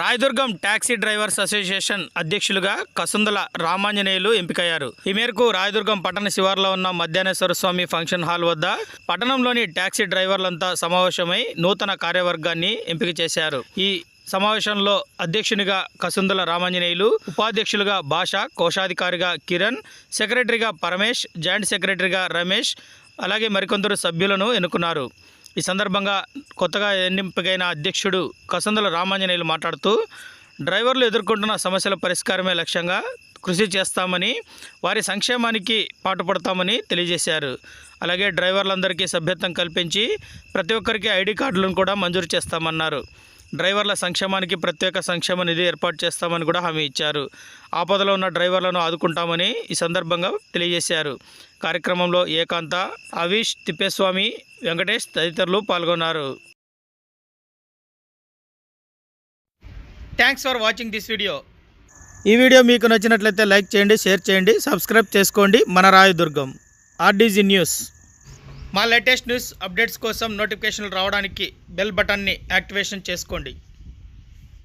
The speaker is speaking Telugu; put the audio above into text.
రాయదుర్గం ట్యాక్సీ డ్రైవర్స్ అసోసియేషన్ అధ్యక్షులుగా కసుందల రామాంజనేయులు ఎంపికయ్యారు. ఈ మేరకు రాయదుర్గం పట్టణ శివార్లో ఉన్న మధ్యాహ్నేశ్వర స్వామి ఫంక్షన్ హాల్ వద్ద పట్టణంలోని టాక్సీ డ్రైవర్లంతా సమావేశమై నూతన కార్యవర్గాన్ని ఎంపిక చేశారు. ఈ సమావేశంలో అధ్యక్షునిగా కసుందల రామాంజనేయులు ఉపాధ్యక్షులుగా భాష కోశాధికారిగా కిరణ్ సెక్రటరీగా పరమేష్ జాయింట్ సెక్రటరీగా రమేష్ అలాగే మరికొందరు సభ్యులను ఎన్నుకున్నారు. ఈ సందర్భంగా కొత్తగా ఎన్నికైన అధ్యక్షుడు కసందల రామాంజనేయులు మాట్లాడుతూ డ్రైవర్లు ఎదుర్కొంటున్న సమస్యల పరిష్కారమే లక్ష్యంగా కృషి చేస్తామని వారి సంక్షేమానికి పాటుపడతామని తెలియజేశారు. అలాగే డ్రైవర్లందరికీ సభ్యత్వం కల్పించి ప్రతి ఒక్కరికి ఐడి కార్డులను కూడా మంజూరు చేస్తామన్నారు. డ్రైవర్ల సంక్షేమానికి ప్రత్యేక సంక్షేమ నిధి ఏర్పాటు చేస్తామని కూడా హామీ ఇచ్చారు. ఆపదలో ఉన్న డ్రైవర్లను ఆదుకుంటామని ఈ సందర్భంగా తెలియజేశారు. కార్యక్రమంలో ఏకాంత అవీష్ తిప్పేస్వామి వెంకటేష్ తదితరులు పాల్గొన్నారు. Thanks for watching this video ఈ వీడియో మీకు నచ్చినట్లయితే లైక్ చేయండి షేర్ చేయండి సబ్స్క్రైబ్ చేసుకోండి. మన రాయదుర్గం ఆర్డీజీ న్యూస్ మా లేటెస్ట్ న్యూస్ అప్డేట్స్ కోసం నోటిఫికేషన్లు రావడానికి బెల్ బటన్ని యాక్టివేషన్ చేసుకోండి.